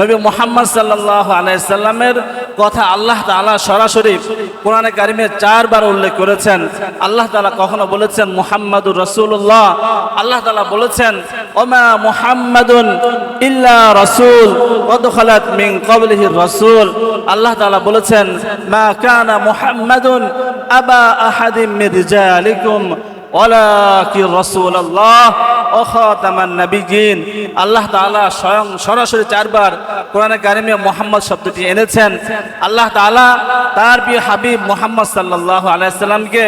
নবী মোহাম্মদ সাল্লাহ আলাইসাল্লামের কথা আল্লাহ তাআলা সরাসরি কোরআনে কারিমে চারবার উল্লেখ করেছেন। আল্লাহ তালা কখনো বলেছেন মুহাম্মাদুর রাসূলুল্লাহ। আল্লাহ তালা বলেছেন, ওমা মুহাম্মাদুন ইল্লা রাসূল কদ খালাত মিন ক্বাবলিহি রাসূল। আল্লাহ তাআলা বলেছেন, মা কানা মুহাম্মাদুন আবা আহাদিম মিন রিজালিকুম আল্লাহ তাআলা স্বয়ং সরাসরি চারবার কোরআনে কারিমে মোহাম্মদ শব্দটি এনেছেন। আল্লাহ তালা তার প্রিয় হাবিব মোহাম্মদ সাল্লাহ আলাইসাল্লামকে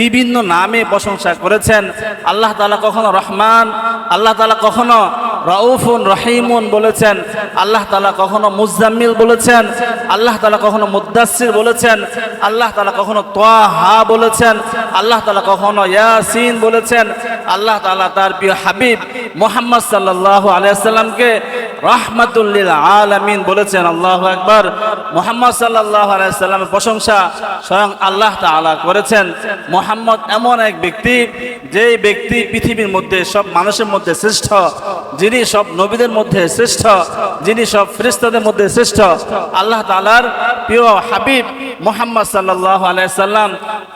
বিভিন্ন নামে প্রশংসা করেছেন। আল্লাহ তালা কখনো রহমান, আল্লাহ তালা কখনো রাউফুন রহিমুন বলেছেন। আল্লাহ তালা কখনো মুজাম্মিল বলেছেন, আল্লাহ তালা কখনো মুদাসির বলেছেন, আল্লাহ তালা কখনো তোয়াহা বলেছেন, আল্লাহ তালা কখনো ইয়াসিন বলেছেন, আল্লাহ তালা তার প্রিয় হাবিব মোহাম্মদ সাল্লাহ আলিয়া সাল্লামকে রাহমাতুল্লিল আলামিন বলেছেন, আল্লাহ আকবার। মোহাম্মদ সাল্লাহ আলাইসাল্লামের প্রশংসা স্বয়ং আল্লাহ তালা করেছেন। মোহাম্মদ এমন এক ব্যক্তি, যেই ব্যক্তি পৃথিবীর মধ্যে সব মানুষের মধ্যে শ্রেষ্ঠ, যিনি সব নবীদের মধ্যে শ্রেষ্ঠ, যিনি সব ফেরেশতাদের মধ্যে শ্রেষ্ঠ। আল্লাহ তালার প্রিয় হাবিব মোহাম্মদ সাল্লাল্লাহু আলাইহি সাল্লাম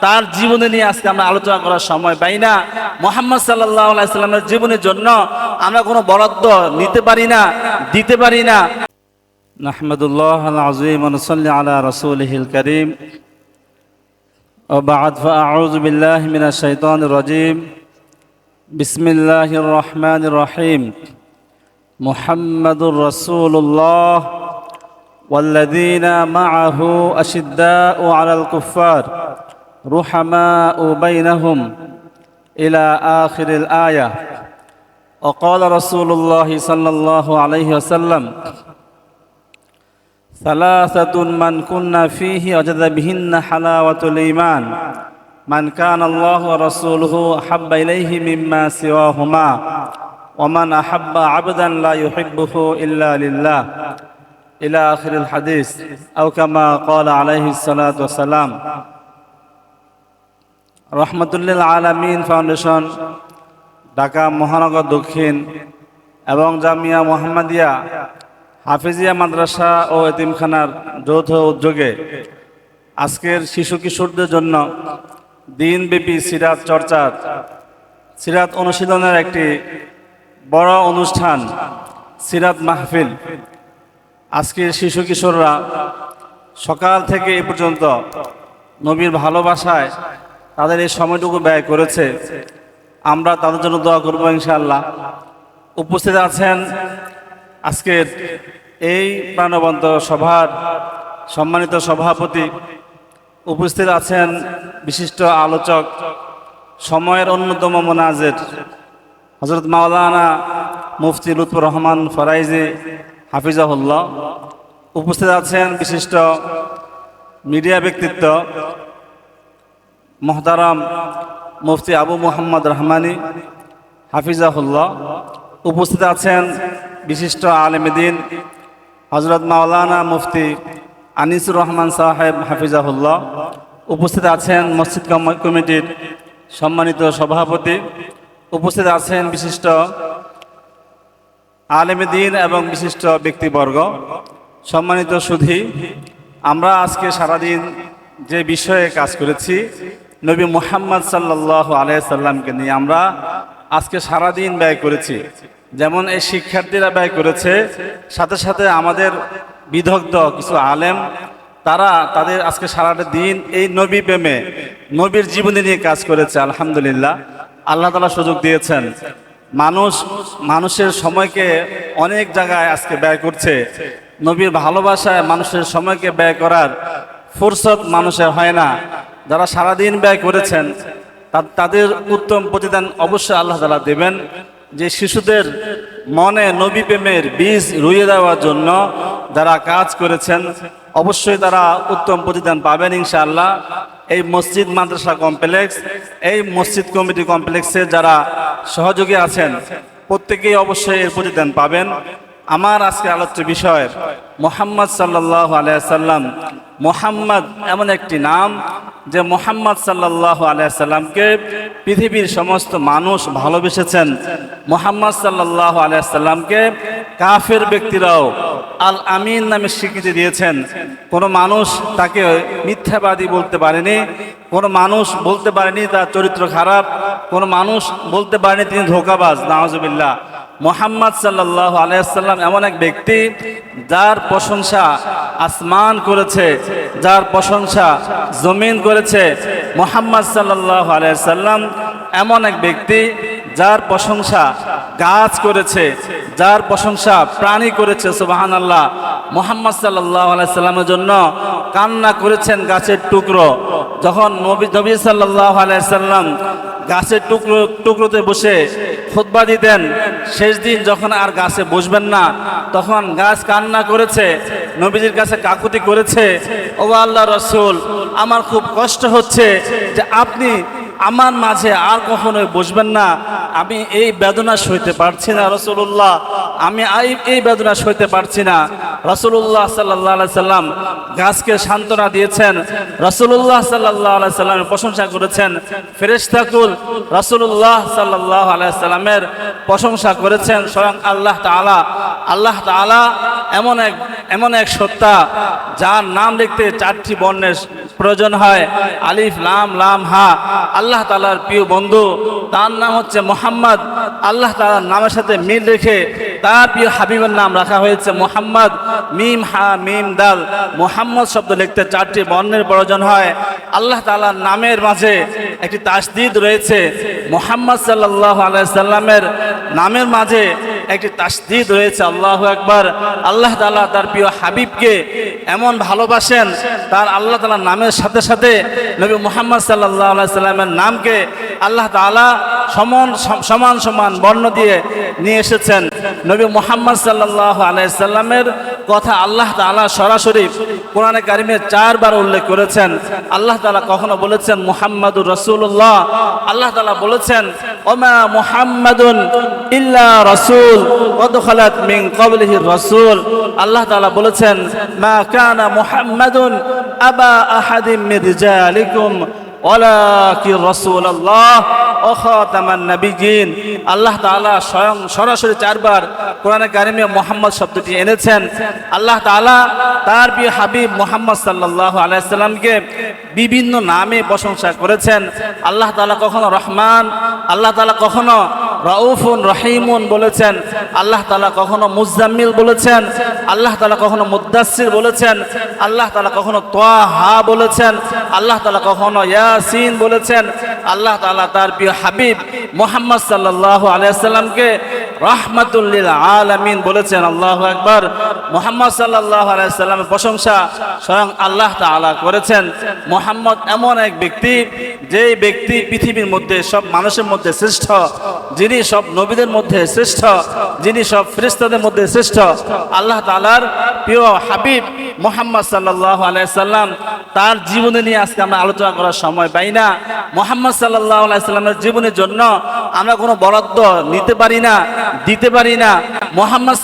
তার জীবনে নিয়ে আজকে আমরা আলোচনা করার সময় পাই না মোহাম্মদ সাল্লাল্লাহু আলাইহি সাল্লামের জীবনের জন্য আমরা কোনো বরাদ্দ নিতে পারি না দিতে পারি না নাহমাদুল্লাহ আল-আযীম ওয়া নুসাল্লি আলা রাসূলিহিল কারীম وبعد فأعوذ بالله من الشيطان الرجيم بسم الله الرحمن الرحيم محمد رسول الله والذين معه أشداء على الكفار رحماء بينهم إلى آخر الآية وقال رسول الله صلى الله عليه وسلم ثلاثة من كنا فيه وجد بهن حلاوة الإيمان من كان الله ورسوله أحب إليه مما سواهما ومن أحب عبدا لا يحبه إلا لله إلى آخر الحديث أو كما قال عليه الصلاة والسلام রহমতুল্লিল আলামিন ফাউন্ডেশন ঢাকা মহানগর দক্ষিণ এবং জামিয়া মোহাম্মদিয়া হাফিজিয়া মাদ্রাসা ও এতিমখানার যৌথ উদ্যোগে আজকের শিশু কিশোরদের জন্য দিনব্যাপী সিরাত চর্চার সিরাত অনুশীলনের একটি বড় অনুষ্ঠান সিরাত মাহফিল আজকের শিশু কিশোররা সকাল থেকে এ পর্যন্ত নবীর ভালোবাসায় তাদের এই সময়টুকু ব্যয় করেছে। আমরা তাদের জন্য দোয়া করব ইনশাআল্লাহ। উপস্থিত আছেন আজকের এই প্রাণবন্ত সভার সম্মানিত সভাপতি। উপস্থিত আছেন বিশিষ্ট আলোচক, সময়ের অন্যতম মোনাজের হজরত মাওলানা মুফতি লুৎফুর রহমান ফরাইজি হাফিজাহুল্লাহ, উপস্থিত আছেন বিশিষ্ট মিডিয়া ব্যক্তিত্ব মোহতারাম মুফতি আবু মোহাম্মদ রহমানি, হাফিজাহুল্লাহ, উপস্থিত আছেন বিশিষ্ট আলেমদিন হজরত মাওলানা মুফতি আনিসুর রহমান সাহেব, হাফিজাহুল্লাহ, উপস্থিত আছেন মসজিদ কমিটির সম্মানিত সভাপতি, উপস্থিত আছেন বিশিষ্ট আলেমদিন এবং বিশিষ্ট ব্যক্তিবর্গ, সম্মানিত সুধী, আমরা আজকে সারাদিন যে বিষয়ে কাজ করেছি, নবী মুহাম্মদ সাল্লাহ আলাইসাল্লামকে নিয়ে আমরা আজকে সারাদিন ব্যয় করেছি। যেমন এই শিক্ষার্থীরা ব্যয় করেছে, সাথে সাথে আমাদের বিদগ্ধ কিছু আলেম, তারা তাদের আজকে সারাটা দিন এই নবী প্রেমে, নবীর জীবনী নিয়ে কাজ করেছে, আলহামদুলিল্লাহ। আল্লাহ তালা সুযোগ দিয়েছেন। মানুষ মানুষের সময়কে অনেক জায়গায় আজকে ব্যয় করছে। নবীর ভালোবাসায় মানুষের সময়কে ব্যয় করার ফুরসত মানুষের হয় না। যারা সারাদিন ব্যয় করেছেন তাদের উত্তম প্রতিদান অবশ্যই আল্লাহ তালা দেবেন। যে শিশুদের মনে নবী প্রেমের বীজ রুইয়ে দেওয়ার জন্য যারা কাজ করেছেন, অবশ্যই তারা উত্তম প্রতিদান পাবেন ইনশাআল্লাহ। এই মসজিদ মাদ্রাসা কমপ্লেক্স, এই মসজিদ কমিটি কমপ্লেক্সে যারা সহযোগী আছেন। প্রত্যেকেই অবশ্যই এর প্রতিদান পাবেন। আমার আজকে আলোচ্য বিষয়, মোহাম্মদ সাল্লাহ আলাইসাল্লাম মোহাম্মদ এমন একটি নাম যে মোহাম্মদ সাল্লাহ আলাইসাল্লামকে পৃথিবীর সমস্ত মানুষ ভালোবেসেছেন। মোহাম্মদ সাল্লাহ আলাইসাল্লামকে কাফের ব্যক্তিরাও আল আমিন নামে স্বীকৃতি দিয়েছেন। কোনো মানুষ তাকে মিথ্যাবাদী বলতে পারেনি, কোনো মানুষ বলতে পারেনি তার চরিত্র খারাপ, কোনো মানুষ বলতে পারেনি তিনি ধোকাবাজ নাওজবিল্লা মোহাম্মদ সাল্লাহ আলাইসাল্লাম এমন এক ব্যক্তি যার প্রশংসা আসমান করেছে, যার প্রশংসা জমিন করেছে। মোহাম্মদ সাল্লাহ আলাইসাল্লাম এমন এক ব্যক্তি যার প্রশংসা গাছ করেছে, যার প্রশংসা প্রাণী করেছে সুবাহান আল্লাহ মোহাম্মদ সাল্লাহ আলাইসাল্লামের জন্য কান্না করেছেন গাছের টুকরো। যখন নবী নবী সাল্লাহ আলাইসাল্লাম গাছের টুকরো, টুকরোতে বসে খুতবা দিতেন। শেষ দিন যখন আর গাছে বসবেন না, তখন গাছ কান্না করেছে, নবীজির কাছে কাকুতি করেছে, ও আল্লাহ রসুল, আমার খুব কষ্ট হচ্ছে যে আপনি আমার মাঝে আর কখনোই বসবেন না। আমি এই বেদনা সইতে পারছি না রসুল্লাহ আমি এই- বেদনা সইতে পারছি না। রসুল্লাহ সাল্লাহ সাল্লাম গাছকে সান্ত্বনা দিয়েছেন। রসুল্লাহ সাল্লাহ সাল্লামের প্রশংসা করেছেন। ফেরেস্তাকুল রসুল্লাহ সাল্লাহ আলাইসাল্লামের প্রশংসা করেছেন। স্বয়ং আল্লাহ তালা আল্লাহ তালা এমন এক এমন এক সত্তা যার নাম লিখতে চারটি বর্ণের প্রয়োজন হয়। আলিফ, লাম লাম, হা। আল্লাহ তালার প্রিয় বন্ধু, তার নাম হচ্ছে মোহাম্মদ। আল্লাহ তালার নামের সাথে মিল রেখে তার প্রিয় হাবিবের নাম রাখা হয়েছে মোহাম্মদ। মিম, হা, মিম, দাল। মোহাম্মদ শব্দ লিখতে চারটি বর্ণের প্রয়োজন হয়। আল্লাহ তালার নামের মাঝে একটি তাসদিদ রয়েছে। মোহাম্মদ সাল্লাহ আলাইসাল্লামের নামের মাঝে একটি তাসদিদ রয়েছে আল্লাহ একবার আল্লাহ তালা তার প্রিয় হাবিবকে এমন ভালোবাসেন, তার আল্লাহ তালার নামের সাথে সাথে নবী মোহাম্মদ সাল্লাহ আলাইসাল্লামের নামকে আল্লাহ তালা সমান সমান সমান বর্ণ দিয়ে নিয়ে এসেছেন। নবী মোহাম্মদ সাল্লাহ আলাইসাল্লামের কথা আল্লাহ তালা সরাসরি কোরআনে কারিমে চারবার উল্লেখ করেছেন। আল্লাহ তালা কখনো বলেছেন মুহাম্মাদুর রসুল্লাহ আল্লাহ তালা বলেছেন ওমা মুহাম্মাদুন ইল্লা রসুল কদখালাত মিন ক্বাবলিহি রসুল। আল্লাহ তাআলা বলেছেন, মা কানা মুহাম্মাদুন আবা আহাদিম মির রিজালিকুম আল্লাহ তাআলা স্বয়ং সরাসরি চারবার কোরআনে কারিমে মোহাম্মদ শব্দটি এনেছেন। আল্লাহ তাআলা তার প্রিয় হাবিব মোহাম্মদ সাল্লাল্লাহু আলাইহি সাল্লামকে বিভিন্ন নামে প্রশংসা করেছেন। আল্লাহ তাআলা কখনো রহমান, আল্লাহ তাআলা কখনো রাউফুন রহিমুন বলেছেন। আল্লাহ তালা কখনো মুজাম্মিল বলেছেন, আল্লাহ তালা কখনো মুদাসির বলেছেন, আল্লাহ তালা কখনো তোয়াহা বলেছেন, আল্লাহ তালা কখনো ইয়াসিন বলেছেন, আল্লাহ তালা তার প্রিয় হাবিব মোহাম্মদ সাল্লাহ আলিয়া সাল্লামকে রাহমাতুল্লিল আলামিন বলেছেন, আল্লাহু আকবার। মোহাম্মদ সাল্লাল্লাহু আলাইহি সাল্লামের প্রশংসা স্বয়ং আল্লাহ তাআলা করেছেন। মোহাম্মদ এমন এক ব্যক্তি, যেই ব্যক্তি পৃথিবীর মধ্যে সব মানুষের মধ্যে শ্রেষ্ঠ, যিনি সব নবীদের মধ্যে শ্রেষ্ঠ, যিনি সব ফেরেশতাদের মধ্যে শ্রেষ্ঠ। আল্লাহ তাআলার প্রিয় হাবিব মোহাম্মদ সাল্লাল্লাহু আলাইহি সাল্লাম, তার জীবনী নিয়ে আজকে আমরা আলোচনা করার সময় পাই না। মোহাম্মদ সাল্লাল্লাহু আলাইহি সাল্লামের জীবনের জন্য আমরা কোনো বরাদ্দ নিতে পারি না। দিতে পারি না। মোহাম্মদ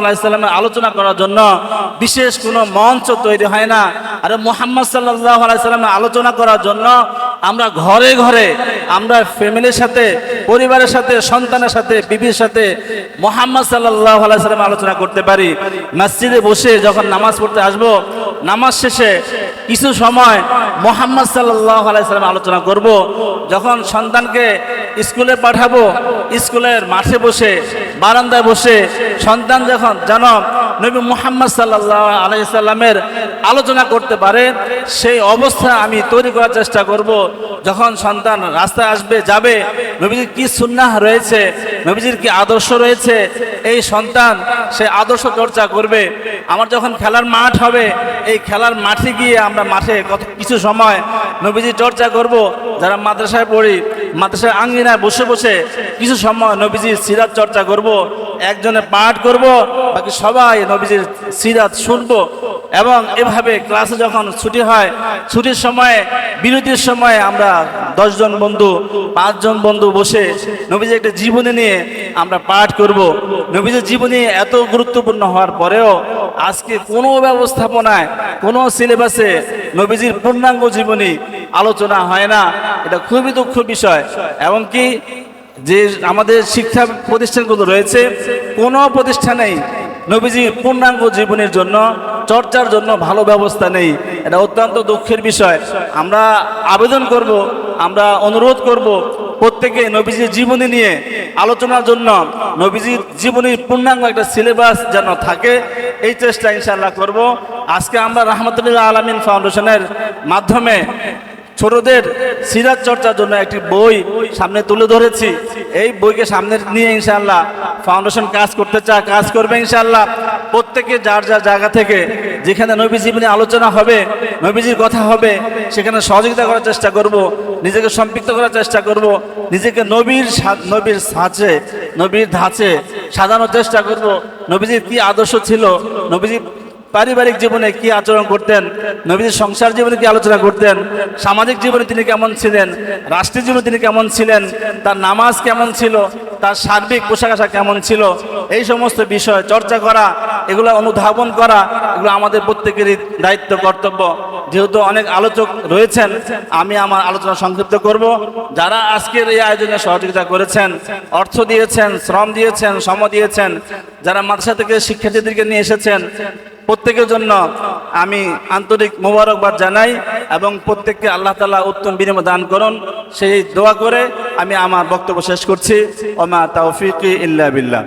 আলাইহি আলোচনা করার জন্য বিশেষ কোনো মঞ্চ তৈরি হয় না। আর মোহাম্মদ সাল্লাল্লাহু আলাইহি সাল্লামের আলোচনা করার জন্য আমরা ঘরে ঘরে আমরা ফ্যামিলির সাথে, পরিবারের সাথে, সন্তানের সাথে, বিবির সাথে মোহাম্মদ সাল্লাহ আলাইসাল্লাম আলোচনা করতে পারি। মসজিদে বসে যখন নামাজ পড়তে আসব, নামাজ শেষে কিছু সময় মোহাম্মদ সাল্লাহ আলাইসাল্লাম আলোচনা করব। যখন সন্তানকে স্কুলে পাঠাবো, স্কুলের মাঠে বসে, বারান্দায় বসে, সন্তান যখন যেন নবী মোহাম্মদ সাল্লাহ আলাইসাল্লামের আলোচনা করতে পারে, সেই অবস্থা আমি তৈরি করার চেষ্টা করব। যখন সন্তান রাস্তায় আসবে, যাবে, নবীজির কি সুন্নাহ রয়েছে, নবীজির কি আদর্শ রয়েছে, এই সন্তান সে আদর্শ চর্চা করবে। আমার যখন খেলার মাঠ হবে, এই খেলার মাঠে গিয়ে আমরা মাঠে কত কিছু সময় নবীজি চর্চা করব। যারা মাদ্রাসায় পড়ি মাদ্রাসায় আঙ্গিনায় বসে বসে কিছু সময় নবীজির সিরাত চর্চা করব, একজনে পাঠ করব, বাকি সবাই নবীজির সিরাত শুনব এবং এভাবে ক্লাসে যখন ছুটি হয়, ছুটির সময়ে, বিরতির সময় আমরা দশজন বন্ধু, পাঁচজন বন্ধু বসে নবীজির একটা জীবনী নিয়ে আমরা পাঠ করব। নবীজির জীবনী এত গুরুত্বপূর্ণ হওয়ার পরেও আজকে কোনো ব্যবস্থাপনায়, কোনো সিলেবাসে নবীজির পূর্ণাঙ্গ জীবনী আলোচনা হয় না। এটা খুবই দুঃখ বিষয়। এবং কি যে আমাদের শিক্ষা প্রতিষ্ঠানগুলো রয়েছে, কোনো প্রতিষ্ঠানেই নবীজির পূর্ণাঙ্গ জীবনের জন্য, চর্চার জন্য ভালো ব্যবস্থা নেই। এটা অত্যন্ত দুঃখের বিষয়। আমরা আবেদন করব, আমরা অনুরোধ করব প্রত্যেকে নবীজির জীবনী নিয়ে আলোচনার জন্য নবীজির জীবনীর পূর্ণাঙ্গ একটা সিলেবাস যেন থাকে, এই চেষ্টা ইনশাল্লাহ করব। আজকে আমরা রহমতুল্লাহ আলমিন ফাউন্ডেশনের মাধ্যমে ছোটদের সিরাজ চর্চার জন্য একটি বই সামনে তুলে ধরেছি। এই বইকে সামনে নিয়ে ইনশাআল্লাহ ফাউন্ডেশন কাজ করতে চায়, কাজ করবে ইনশাআল্লাহ। প্রত্যেকে যার যার জায়গা থেকে যেখানে নবী জীবনে আলোচনা হবে, নবীজির কথা হবে, সেখানে সহযোগিতা করার চেষ্টা করব, নিজেকে সম্পৃক্ত করার চেষ্টা করব, নিজেকে নবীর নবীর সাঁচে নবীর ধাঁচে সাজানোর চেষ্টা করব। নবীজির কি আদর্শ ছিল নবীজি পারিবারিক জীবনে কি আচরণ করতেন? নবীজির সংসার জীবনে কি আলোচনা করতেন? সামাজিক জীবনে তিনি কেমন ছিলেন? রাষ্ট্রীয় জীবনে তিনি কেমন ছিলেন? তার নামাজ কেমন ছিল? তার সার্বিক পোশাক আশাক কেমন ছিল? এই সমস্ত বিষয় চর্চা করা, এগুলো অনুধাবন করা, এগুলো আমাদের প্রত্যেকেরই দায়িত্ব, কর্তব্য। যেহেতু অনেক আলোচক রয়েছেন, আমি আমার আলোচনা সংক্ষিপ্ত করব। যারা আজকের এই আয়োজনে সহযোগিতা করেছেন, অর্থ দিয়েছেন, শ্রম দিয়েছেন সম দিয়েছেন, যারা মাদ্রাসা থেকে শিক্ষার্থীদেরকে নিয়ে এসেছেন প্রত্যেকের জন্য আমি আন্তরিক মোবারকবাদ জানাই এবং প্রত্যেককে আল্লাহ তালা উত্তম বিনিময় দান করুন। সেই দোয়া করে আমি আমার বক্তব্য শেষ করছি। ওমা তাওফিক ইল্লা বিল্লাহ।